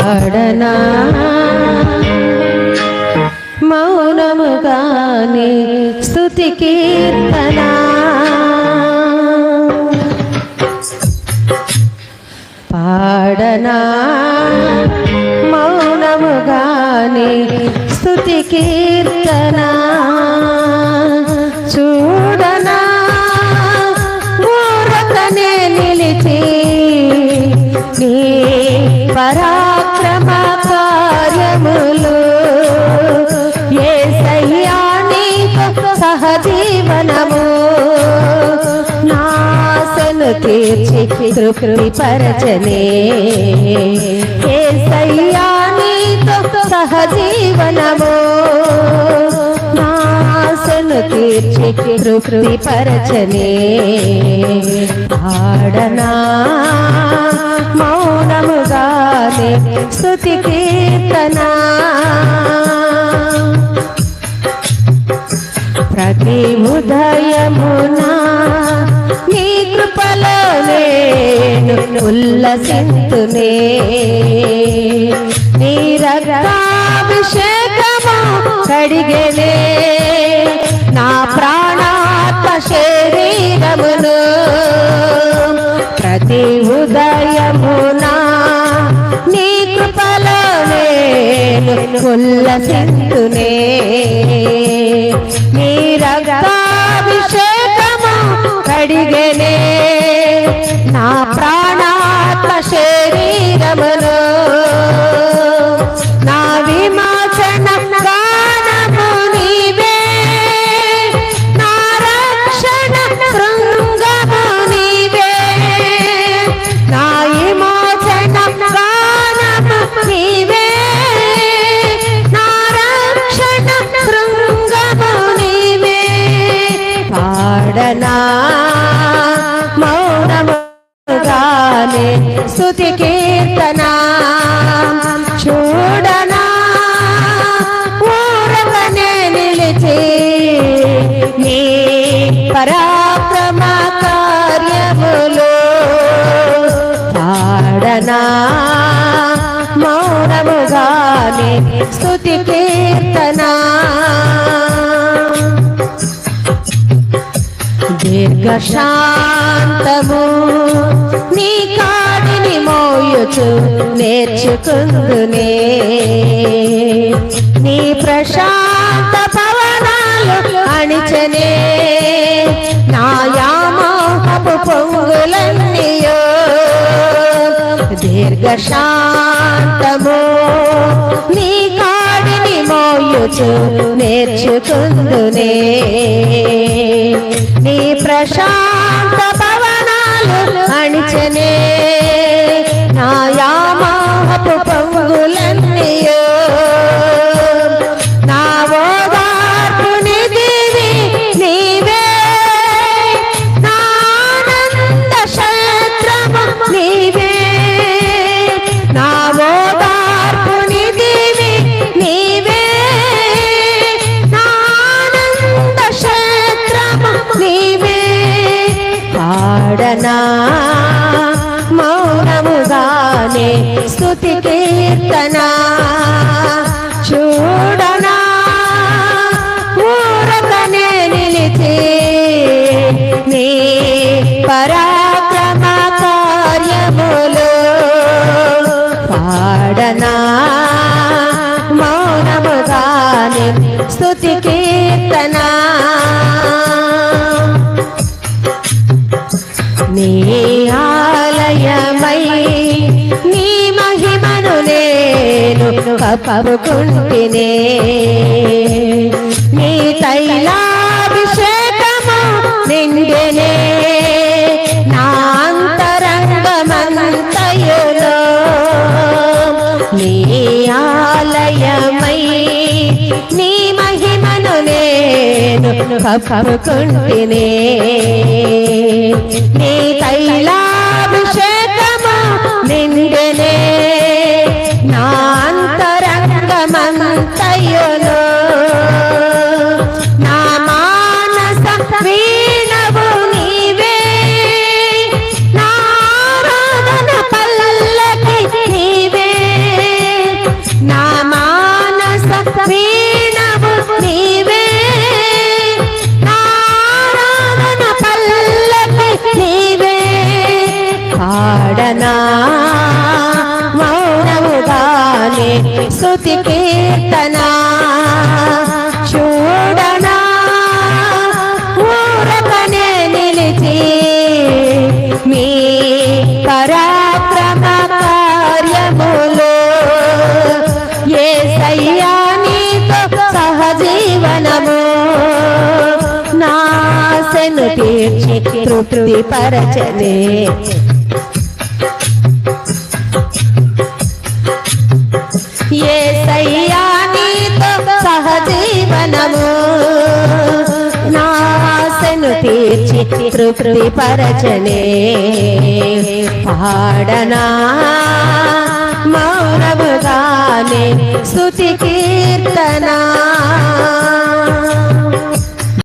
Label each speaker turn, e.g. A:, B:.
A: పాడనా? మౌనముగానే స్థుతి కీర్తనా? పాడనా? మౌనముగానే స్థుతి కీర్తనా? కార్యములు ఏ సహ్యానికి సహజీవనము? నాశను తీర్చి తృప్తి పరచనే. ఏ సయ్యానితో సహజీవనము? నాశను తీర్చి కృపి పరచనే. ఆడనా మౌనము మౌనముగానే స్తుతి కీర్తనా ప్రతి ఉదయమునా నీ కృపలో నేను ఉల్లసింతునే. నీ రక్తాభిషేకము కడిగెనే. నా ప్రాణాత్మ శరీరమును కొల్ల ఉల్లసింతునే నీ రక్తాభిషేకము కడిగనే. నా పాడనా మౌనముగానే స్థుతి కీర్తనా చూడనా? ఊరవనే నిలిచి నీ పరాక్రమ కార్యములు పాడనా? మౌనముగానే స్థుతి కీర్తనా దీర్ఘశాంతము నీ కాడిని మోయుచు నేర్చుకుందునే. నీ ప్రశాంత పవనాలు అణిచనే. నా యామోహపు పొంగులన్నీయో. దీర్ఘశాంతము నీ కాడిని మోయుచు నేర్చుకుందునే. ప్రశాంత పవనాలు అణిచనే. నా యామోహపు పొంగులన్నీయో. నా ఓదార్పు నిధివి నీవే. నా ఆనంద నీవే. నా ఓదార్పు నిధివి నీవే. నీవే. పాడనా? మౌనముగానే స్థుతి కీర్తనా? చూడనా? ఊరకనే నిలిచి నీ పరాక్రమ కార్యములు పాడనా? మౌనముగానే స్థుతి కీర్తనా? నీ ఆలయమై నీ మహిమను నేను కప్పుకుంటినే నీ తైలాభిషేకము నిండెనే. కప్పుకుంటేనే నీ తైలా స్తుతి కీర్తన చూడనా? ఊరకనే నిలిచి మీ పరాక్రమ కార్యములు ఏ సయ్యానితో సహజీవనము? నాశను తీర్చి తృప్తి పరచనే తెచ్చి తృప్తి పరచనే పాడనా మౌనముగానే స్తుతి కీర్తనా?